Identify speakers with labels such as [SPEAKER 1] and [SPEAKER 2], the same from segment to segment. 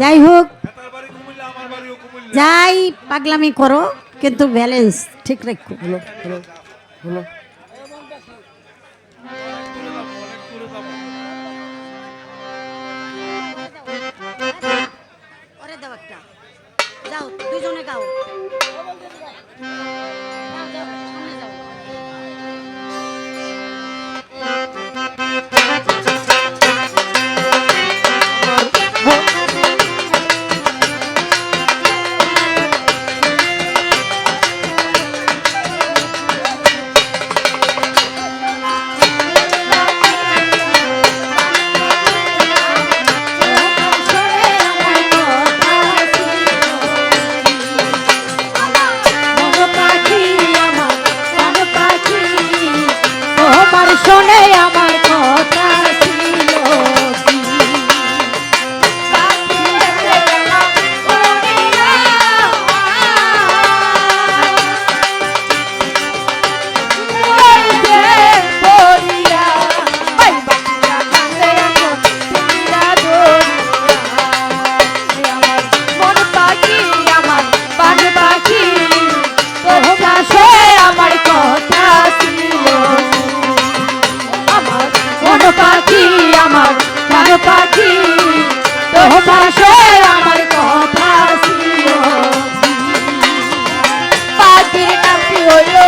[SPEAKER 1] যাই হোক যাই পাগলামি করো কিন্তু ব্যালেন্স ঠিক রাখো। দুজনে গাও। Ayama. প্রাণ পাখি আমার প্রাণ পাখি। তোমার সয়ে আমার কথা ছিল। পাখির
[SPEAKER 2] হলো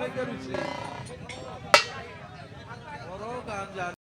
[SPEAKER 2] ভাই করুছি বড় গান